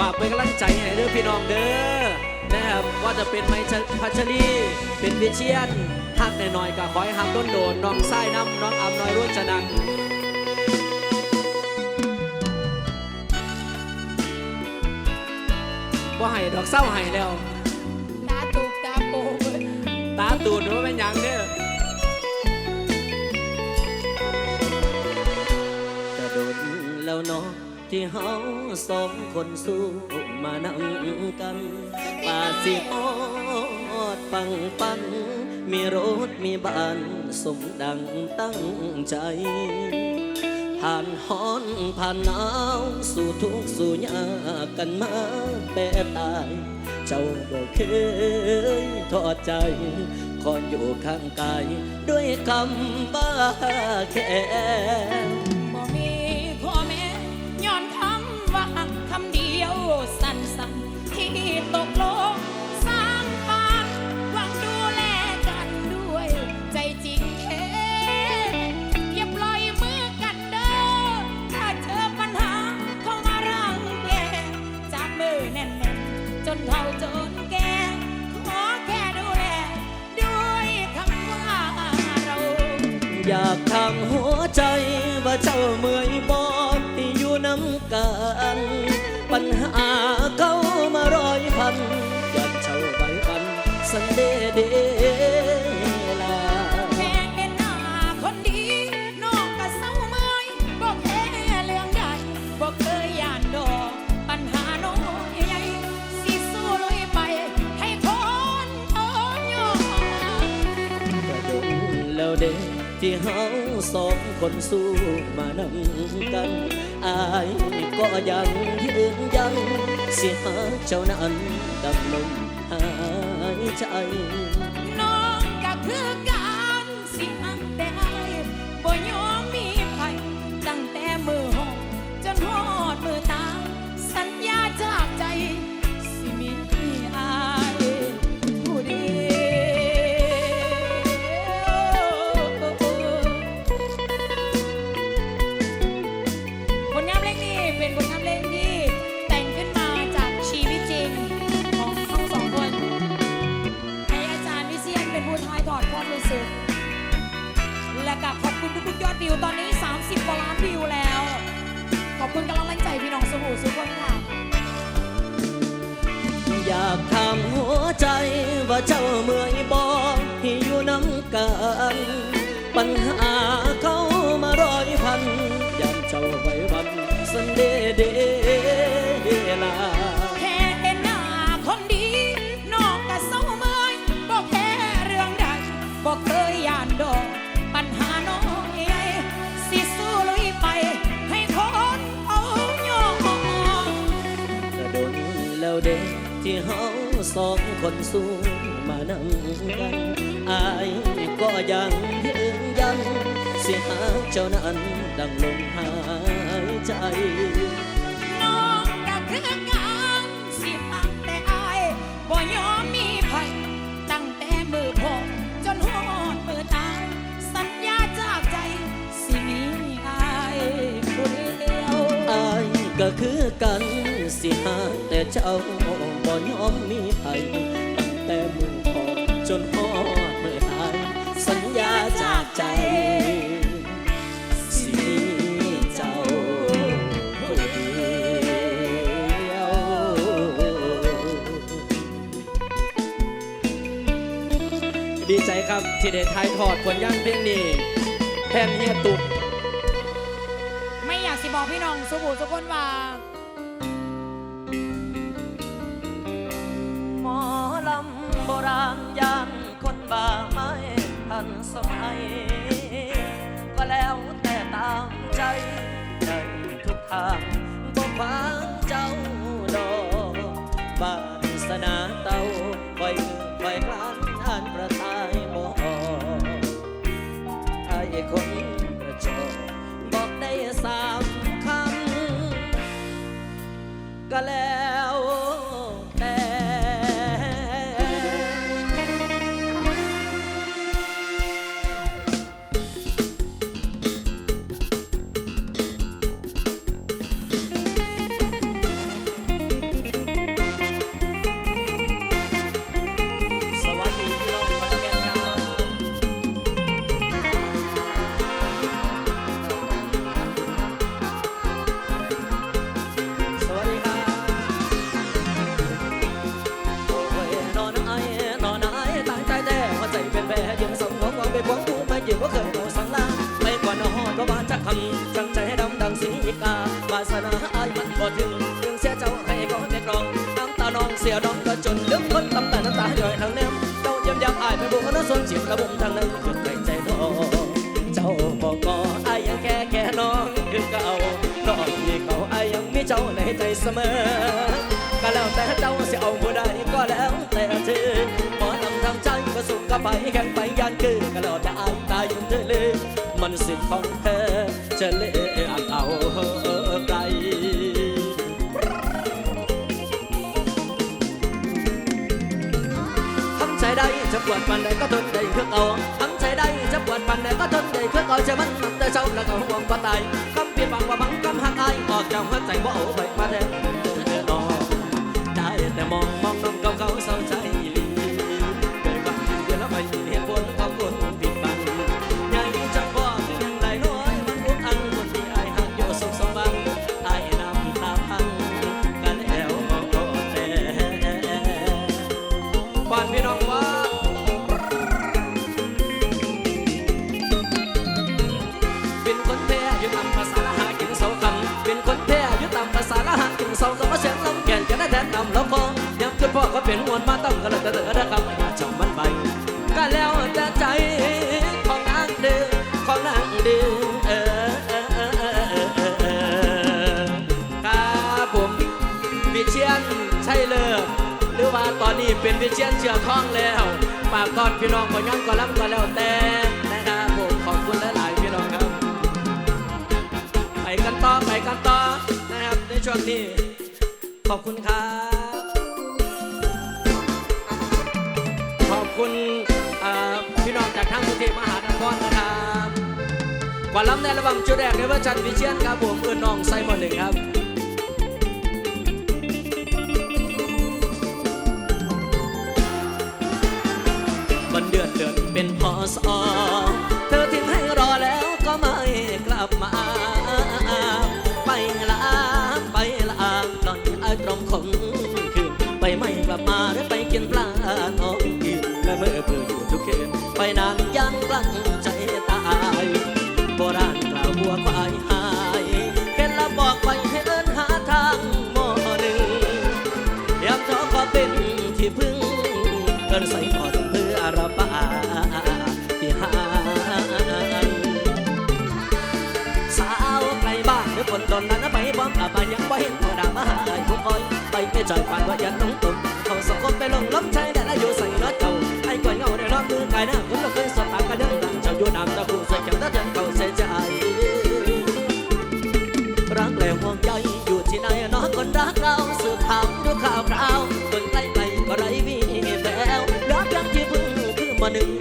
ฝากเป็นกำลังใจให้เด้อพี่น้องเด้อนะครับว่าจะเป็นไมค์พัชรีเป็นวิเชียนหักหน่อยๆก็ขอให้หักโดนโดนๆน้องไส้น้ำน้องอำน้อยรุ่นจะนันว่าให้ดอกเศร้าให้แล้ว ตาตุกตาโปงตาตูดว่าเป็นหยัง ที่เฮาสองคนสู้มานั่งกัน ป่าสิออดปังปัน มีรถมีบ้านสมดังตั้งใจ ผ่านฮ้อนผ่านหนาวสู่ทุกสู่ยากกันมาแปรตาย เจ้าบ่เคยทอดใจ คอยอยู่ข้างกาย ด้วยคำบ้าแค่ สันเดเดลาแค่เห็นหน้าคนดีน้องก็เศร้าเมยบอกแค่เรื่องใดบอกเคยย่านดอกปัญหาน้อยใหญ่สิสู้ลุยไปให้คนเอายอมกระดงแล้วเด็กที่เฮาสองคนสู้มานำกันอายก็ยังยืนยันสิหาเจ้านั้นดังลมหา ใจ อย คนสู้มานำกันอายก็ยังยืนยันสิหาเจ้านั้นดังลมหายใจน้องก็คือการสิหักแต่อายบ่ยอมมีภัยตั้งแต่มือพบจนหอดมือตายสัญญาจากใจสิมีอายผู้เดียวอายก็คือกันสิหาแต่เจ้า มมีไผตั้งแต่มือพอจนฮอดมือหายสัญญาจากใจสิมีเจ้าผู้เดียวดีใจครับที่ได้ทายทอดผลงานเพลงนี้แทนเฮียตุกไม่อยากสิบอกพี่น้องสุบูสุคนว่าันสมัย ก็แล้วแต่ตามใจในทุกทางบ่ขวางเจ้าดอกบานสนาเต้าคอยคอยคลานอ่านประทายบ่อกไอ้คนกระจอกบอกได้สามคำก็แล้วำจังใจให้ดำดังสีกาวาสนาอายมันบ่ถึงยังเสียเจ้าให้ก็แต่กรองน้ำตาน้องเสียน้องก็จนลึกคนตำแต่น้ำตาย่อยทางแนมเจ้าเยี่ยมยามอายไปบุกน้ำส่วนจิตระบุมทางนั้นจนใจใจทองเจ้าบอกก็อายยังแค่แค่น้องคือเก่าน้องมีเขาอายยังมีเจ้าในใจเสมอก็แล้วแต่เจ้าสิเอาผู้ใดก็แล้วแต่เธอหมอนำทำใจก็สุขก็ไปแข่งไปยันคือก็แล้วแต่ คือเอาทำใจได้จะปวดปันใดก็ทนได้คือเอาจะมันนับแต่เช้าแล้วก็ห่วงว่าตายคำเปลี่ยนบางว่าบังคำหักอายออกจากหัวใจว่าเอาไปมาแทน บขึ้นพ่อก็เป็นมวลมาต้องก็เลยแต่เด้อครับอย่าจำมันไปก็แล้วแต่ใจของนางเดือของนางเดือเออเออเออเออเออเออครับผมวิเชียนใช่เลยหรือว่าตอนนี้เป็นวิเชียนเชือทองแล้วฝากก่อนพี่น้องก็ย้อนก็ล้ำก็แล้วแต่นะครับผมขอบคุณหลายๆพี่น้องครับ ไปกันต่อไปกันต่อนะครับในช่วงนี้ขอบคุณครับ คุณพี่น้องจากทางกรุงเทพมหานครนะครับกว่าล้ำในระหว่างจุดแรกในวอร์ชันวิเชียนครับผมเอื้อนน้องไซมอนหนึ่งครับวันเดือนเดือนเป็นพอสอเธอทิ้งให้รอแล้วก็ไม่กลับมา ไปละไปละหน่อยอายตรงคงคืนไปไม่กลับมาได้ไปกินปลาน้องกิ เมื่อเบื่ออยู่ทุกคืนไปนานยังกลั้นใจตายโบราณกล่าววัวควายหายแค่ละบบอกไปให้เอินหาทางหมอหนึ่งยามท้อก็เป็นที่พึ่งเกินใส่ก่อนเพื่อระบาที่หางสาวไกลบ้านเดี๋ยวคนตอนนั้นไปพร้อมกลับายังบ่เห็นพอดามาหาไอ้ผู้คอยไปไม่จ่อยปานว่ายันน้องตุ่ม คือ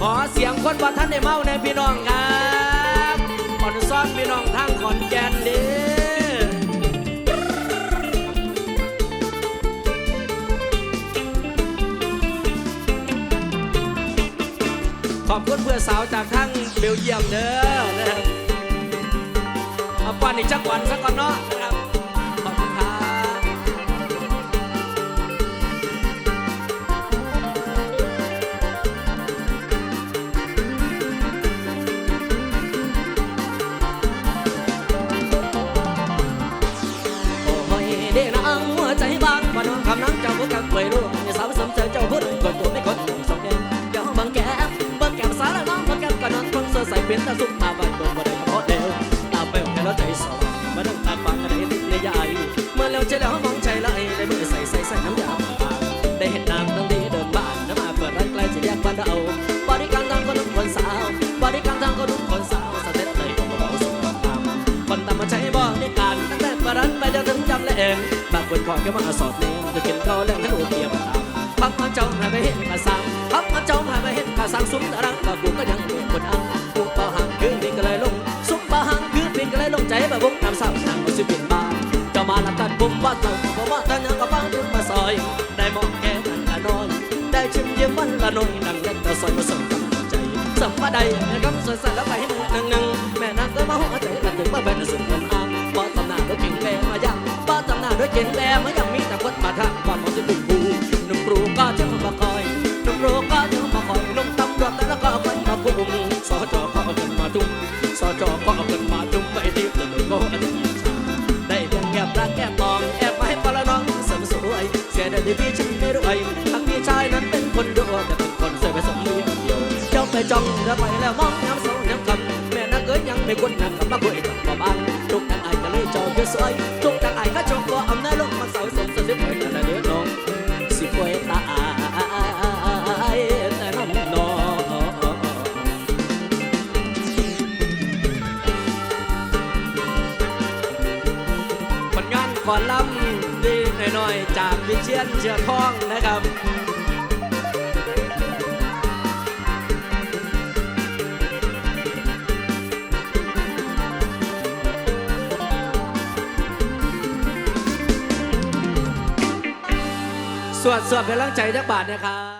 ขอเสียงคนบ่ท่านได้เมาในพี่น้องครับขอนซ้อนพี่น้องทางขอนแก่นเด้อขอบคุณเพื่อสาวจากทั้งเบลเยียมเด้อเอาป้อนอีกจักวันสักก่อนเนาะ ห็นตาสุกตาบันเบิ่งบ่ได้เพราะแล้วตาเปลวแค่แล้วใจสว่างมานั่งตาฟังกันได้ติดในยายเมื่อแล้วใจแล้วมองใจละไอได้มือใส่ใส่ใส่น้ำยาปาได้เห็นนางตั้งดีเดินบ้านน้ำมาเปิดร้านใกล้จะแยกบ้านเราบริการทางคนหนุ่มคนสาวบริการทางคนหนุ่มคนสาวสเต็ปเลยของเราสุดตามคนตามมาใช้บริการตั้งแต่ปรันไปจนถึงจำและเองบางคนขอแค่มาสอดเนงจะกินข้าวแล้วให้ลูกเกียบตาม พักมาเจ้าหาไปเห็นกระสังพักมาเจ้าหาไปเห็นกระสังซุ้มรังว่ากูก็ยังเป็นคนอังกูเป่าหางคืนพิงก็เลยลงซุ้มเป่าหางคืนพิงก็เลยลงใจแบบวงน้ำเศร้านางก็สิบินบาเจ้ามาละกันผมว่าเจ้าก็ว่าท่ายังก็ฟังถึงมาซอยได้มองแก่กันละนอนได้ชิมเยี่ยมวันละหน่อยดังเล็กต่ซอยมาส่งกำลังใจสัมมาใดคำสวยใสแล้วไปให้มือหนึ่งหนึ่งแม่นางก็มาหัวใจกันถึงมาเป็นสุดคนอ้างป้าตำนานด้วยเก่งแปรมายังป้าตำนานด้วยเก่งแปรมายังมีแต่คนมาทักความมองจะเป็นกู พี่ฉันไม่รวยทั้งพี่ชายนั้นเป็นคนดูแต่เป็นคนสวยไปสมเลี้ยงเดียวเจ้าไปจ้องเดินไปแล้วมองน้ำเสาน้ำคำแม่นักเอ้ยยังไม่คุ้นนักกับมาคุยกับพ่อบ้านทุกทางไอ้ก็เลยจอดสวยทุกทางไอ้ก็ชมก็อำนาจลงมาเสาสมสมสิบเอ็ดแต่เดือดน้องสิป่วยตายแต่น้ำนองผลงานขอลำ น้อยๆ จากวิเชียนเชือทองนะครับสวดสวดเป็นร่างใจจักบาทนะครับ